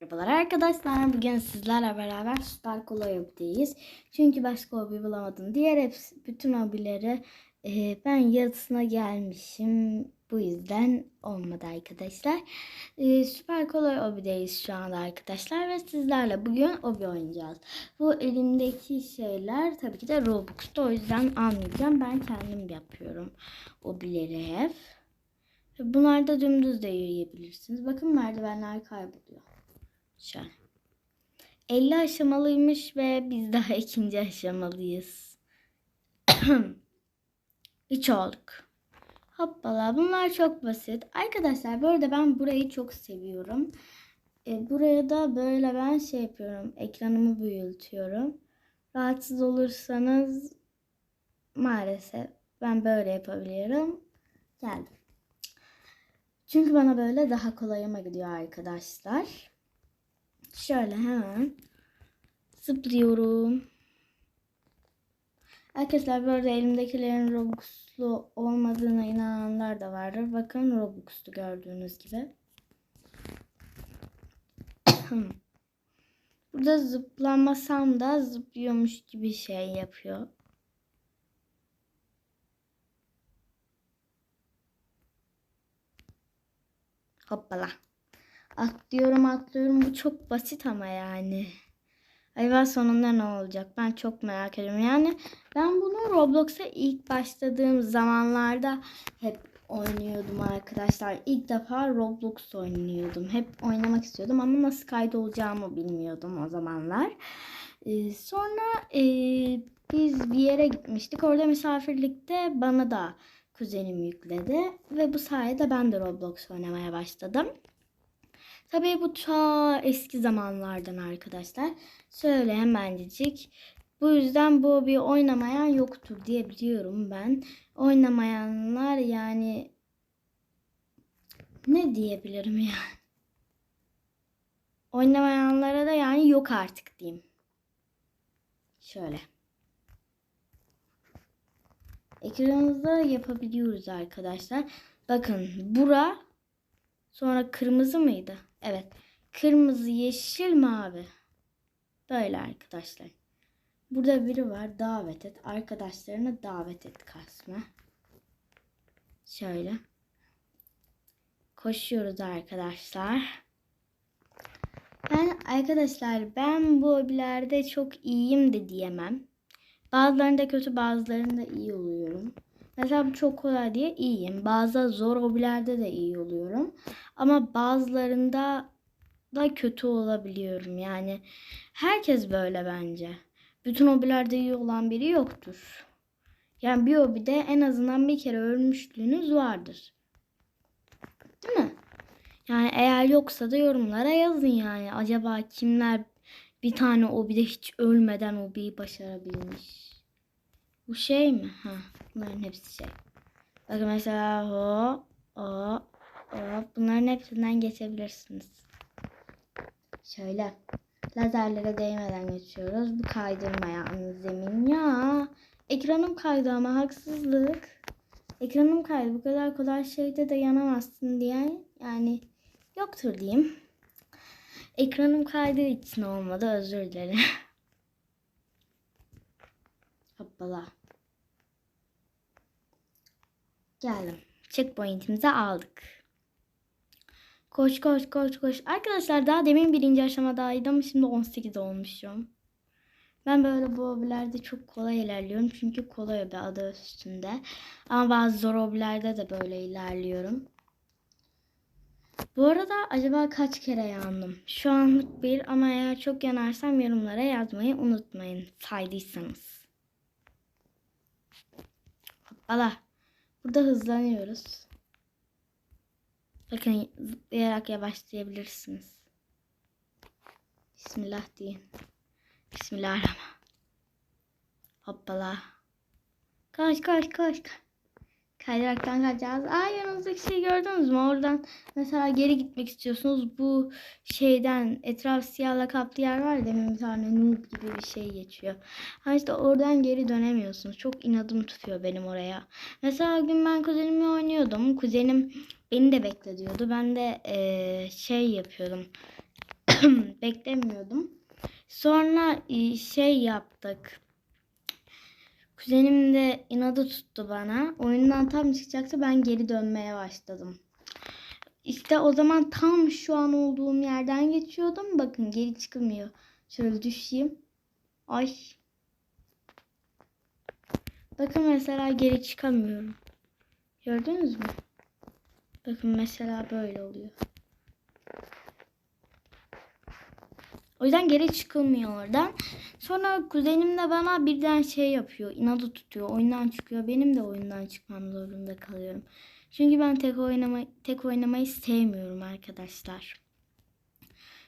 Merhabalar arkadaşlar. Bugün sizlerle beraber Süper Kolay Hobi'deyiz. Çünkü başka hobi bulamadım. Diğer hepsi, bütün hobileri e, ben yarısına gelmişim. Bu yüzden olmadı arkadaşlar. E, Süper Kolay Hobi'deyiz şu anda arkadaşlar. Ve sizlerle bugün hobi oynayacağız. Bu elimdeki şeyler tabii ki de Robux'ta. O yüzden almayacağım. Ben kendim yapıyorum hobileri hep. Bunlar da dümdüz de yürüyebilirsiniz. Bakın merdivenler kayboluyor. Şöyle. 50 aşamalıymış ve biz daha ikinci aşamalıyız. 3 olduk. Hoppala bunlar çok basit. Arkadaşlar bu arada ben burayı çok seviyorum. E, buraya da böyle ben şey yapıyorum. Ekranımı büyütüyorum. Rahatsız olursanız maalesef ben böyle yapabiliyorum. Geldim. Çünkü bana böyle daha kolayıma gidiyor arkadaşlar. Şöyle hemen zıplıyorum. Arkadaşlar arada elimdekilerin Robux'lu olmadığına inananlar da vardır. Bakın Robux'lu gördüğünüz gibi. Burada zıplamasam da zıplıyormuş gibi şey yapıyor. Hoppala. Atlıyorum atlıyorum. Bu çok basit ama yani. Acaba sonunda ne olacak? Ben çok merak ediyorum. Yani ben bunu Roblox'a ilk başladığım zamanlarda hep oynuyordum arkadaşlar. İlk defa Roblox oynuyordum. Hep oynamak istiyordum ama nasıl kaydolacağımı bilmiyordum o zamanlar. Ee, sonra e, biz bir yere gitmiştik. Orada misafirlikte bana da kuzenim yükledi. Ve bu sayede ben de Roblox oynamaya başladım. Tabii bu ta eski zamanlardan arkadaşlar. Şöyle hemencik. Bu yüzden bu bir oynamayan yoktur diye biliyorum ben. Oynamayanlar yani ne diyebilirim yani. Oynamayanlara da yani yok artık diyeyim. Şöyle. Ekranımızda yapabiliyoruz arkadaşlar. Bakın bura sonra kırmızı mıydı? Evet. Kırmızı, yeşil, mavi. Böyle arkadaşlar. Burada biri var. Davet et. Arkadaşlarına davet et kasma. Şöyle. Koşuyoruz arkadaşlar. Ben arkadaşlar ben bu hobilerde çok iyiyim de diyemem. Bazılarında kötü bazılarında iyi oluyorum. Mesela çok kolay diye iyiyim. Bazı zor hobilerde de iyi oluyorum. Ama bazılarında da kötü olabiliyorum. Yani herkes böyle bence. Bütün hobilerde iyi olan biri yoktur. Yani bir hobide en azından bir kere ölmüşlüğünüz vardır. Değil mi? Yani eğer yoksa da yorumlara yazın yani. Acaba kimler bir tane hobide hiç ölmeden hobiyi başarabilmiş? Bu şey mi? Ha, bunların hepsi şey. Bakın mesela ho, o, o. Bunların hepsinden geçebilirsiniz. Şöyle. Lazerlere değmeden geçiyoruz. Bu kaydırmayan zemin. Ya ekranım kaydı ama haksızlık. Ekranım kaydı. Bu kadar kolay şeyde de yanamazsın diye yani yoktur diyeyim. Ekranım kaydığı için olmadı. Özür dilerim. Hoppala. Geldim. Checkpoint'imizi aldık. Koş koş koş koş. Arkadaşlar daha demin birinci aşamadaydım. Şimdi 18 olmuşum. Ben böyle bu hobilerde çok kolay ilerliyorum. Çünkü kolay hobi adı üstünde. Ama bazı zor hobilerde de böyle ilerliyorum. Bu arada acaba kaç kere yandım? Şu anlık bir ama eğer çok yanarsam yorumlara yazmayı unutmayın. Saydıysanız. Hoppala. Burada hızlanıyoruz. Bakın zıplayarak yavaşlayabilirsiniz. Bismillah deyin. Bismillahirrahmanirrahim. Hoppala. Koş koş koş. Kaydıraktan kaçacağız. Aa yanınızdaki şeyi gördünüz mü? Oradan mesela geri gitmek istiyorsunuz. Bu şeyden etraf siyahla kaplı yer var demin bir tane noob gibi bir şey geçiyor. Ha işte oradan geri dönemiyorsunuz. Çok inadım tutuyor benim oraya. Mesela gün ben kuzenimle oynuyordum. Kuzenim beni de bekle diyordu. Ben de ee, şey yapıyordum. beklemiyordum. Sonra şey yaptık. Kuzenim de inadı tuttu bana. Oyundan tam çıkacaktı ben geri dönmeye başladım. İşte o zaman tam şu an olduğum yerden geçiyordum. Bakın geri çıkılmıyor. Şöyle düşeyim. Ay. Bakın mesela geri çıkamıyorum. Gördünüz mü? Bakın mesela böyle oluyor. O yüzden geri çıkılmıyor oradan. Sonra kuzenim de bana birden şey yapıyor. inadı tutuyor. Oyundan çıkıyor. Benim de oyundan çıkmam zorunda kalıyorum. Çünkü ben tek oynamayı, tek oynamayı sevmiyorum arkadaşlar.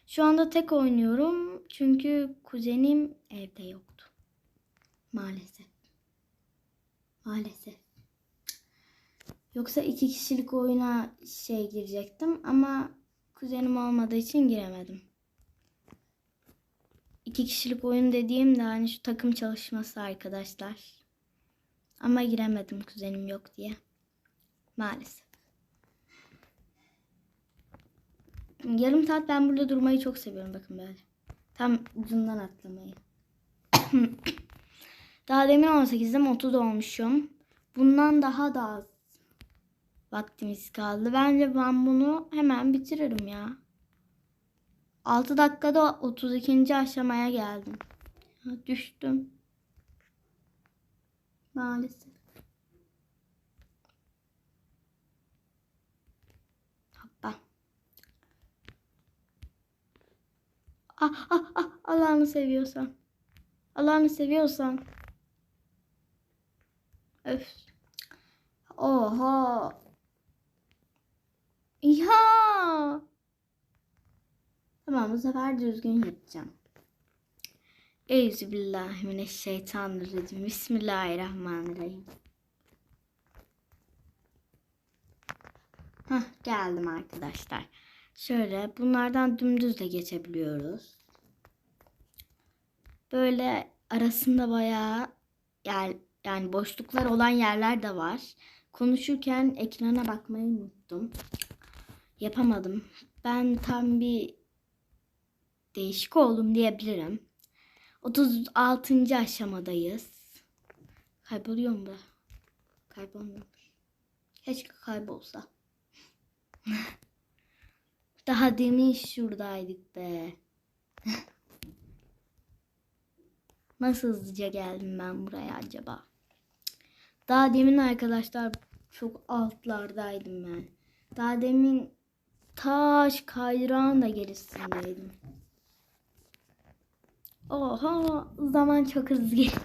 Şu anda tek oynuyorum. Çünkü kuzenim evde yoktu. Maalesef. Maalesef. Yoksa iki kişilik oyuna şey girecektim ama kuzenim olmadığı için giremedim. İki kişilik oyun dediğim de hani şu takım çalışması arkadaşlar. Ama giremedim kuzenim yok diye. Maalesef. Yarım saat ben burada durmayı çok seviyorum bakın böyle. Tam ucundan atlamayı. daha demin 18'dem 30 olmuşum. Bundan daha da az vaktimiz kaldı. Bence ben bunu hemen bitiririm ya. 6 dakikada 32. aşamaya geldim. Düştüm. Maalesef. Hoppa. Ah ah ah Allah'ını seviyorsan. Allah'ını seviyorsan. Öf. Oha. Ya. Tamam bu sefer düzgün yapacağım. Euzubillahimineşşeytanirracim. Bismillahirrahmanirrahim. Hah geldim arkadaşlar. Şöyle bunlardan dümdüz de geçebiliyoruz. Böyle arasında bayağı yer, yani boşluklar olan yerler de var. Konuşurken ekrana bakmayı unuttum. Yapamadım. Ben tam bir değişik oldum diyebilirim. 36. aşamadayız. Kayboluyor mu da? Kaybolmuyormuş. Keşke kaybolsa. Daha demin şuradaydık be. Nasıl hızlıca geldim ben buraya acaba? Daha demin arkadaşlar çok altlardaydım ben. Daha demin taş kayrağın da gerisindeydim. Oha zaman çok hızlı geçti.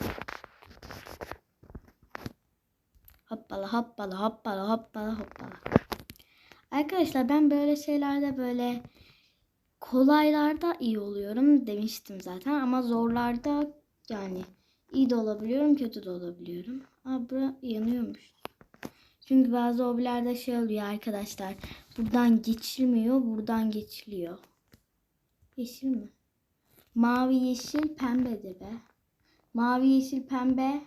Hoppala hoppala hoppala hoppala hoppala. Arkadaşlar ben böyle şeylerde böyle kolaylarda iyi oluyorum demiştim zaten ama zorlarda yani iyi de olabiliyorum kötü de olabiliyorum. Aa yanıyormuş. Çünkü bazı hobilerde şey oluyor arkadaşlar. Buradan geçilmiyor, buradan geçiliyor. Yeşil mi? Mavi, yeşil, pembedir be. Mavi, yeşil, pembe.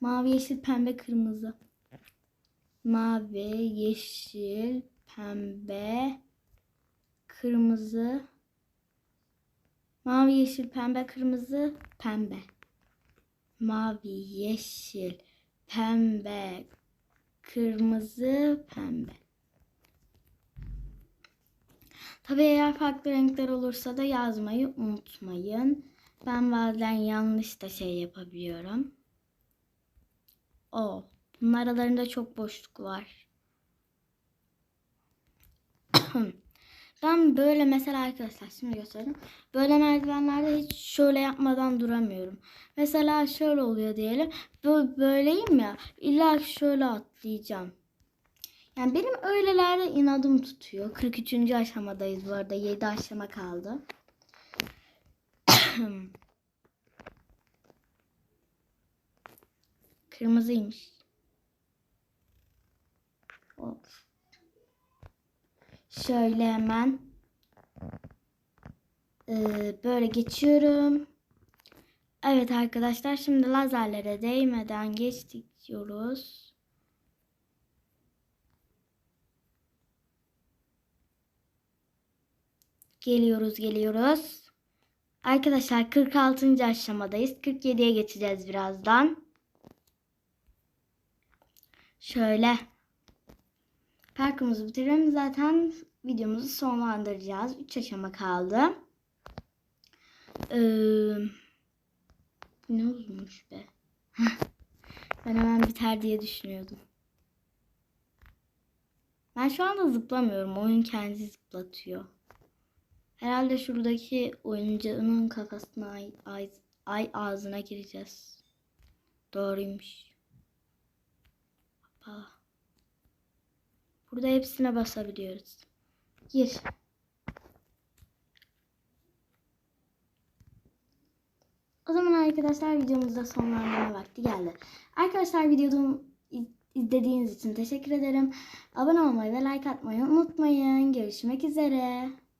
Mavi, yeşil, pembe, kırmızı. Mavi, yeşil, pembe, kırmızı. Mavi, yeşil, pembe, kırmızı, pembe. Mavi, yeşil, pembe, kırmızı, pembe. Tabii eğer farklı renkler olursa da yazmayı unutmayın. Ben bazen yanlış da şey yapabiliyorum. O. Bunun aralarında çok boşluk var. ben böyle mesela arkadaşlar şimdi göstereyim. Böyle merdivenlerde hiç şöyle yapmadan duramıyorum. Mesela şöyle oluyor diyelim. Böyle, böyleyim ya. İlla şöyle atlayacağım. Yani benim öylelerde inadım tutuyor. 43. aşamadayız bu arada. 7 aşama kaldı. Kırmızıymış. Of. Şöyle hemen ee, böyle geçiyorum. Evet arkadaşlar şimdi lazerlere değmeden geçtik diyoruz. Geliyoruz geliyoruz. Arkadaşlar 46. aşamadayız. 47'ye geçeceğiz birazdan. Şöyle. Parkımızı bitirelim. Zaten videomuzu sonlandıracağız. 3 aşama kaldı. Ee, ne uzunmuş be. ben hemen biter diye düşünüyordum. Ben şu anda zıplamıyorum. Oyun kendi zıplatıyor. Herhalde şuradaki oyuncunun kafasına ay, ay, ay ağzına gireceğiz. Doğruymuş. Hoppa. Burada hepsine basabiliyoruz. Gir. O zaman arkadaşlar videomuzda sonlandırma vakti geldi. Arkadaşlar videomu izlediğiniz için teşekkür ederim. Abone olmayı ve like atmayı unutmayın. Görüşmek üzere.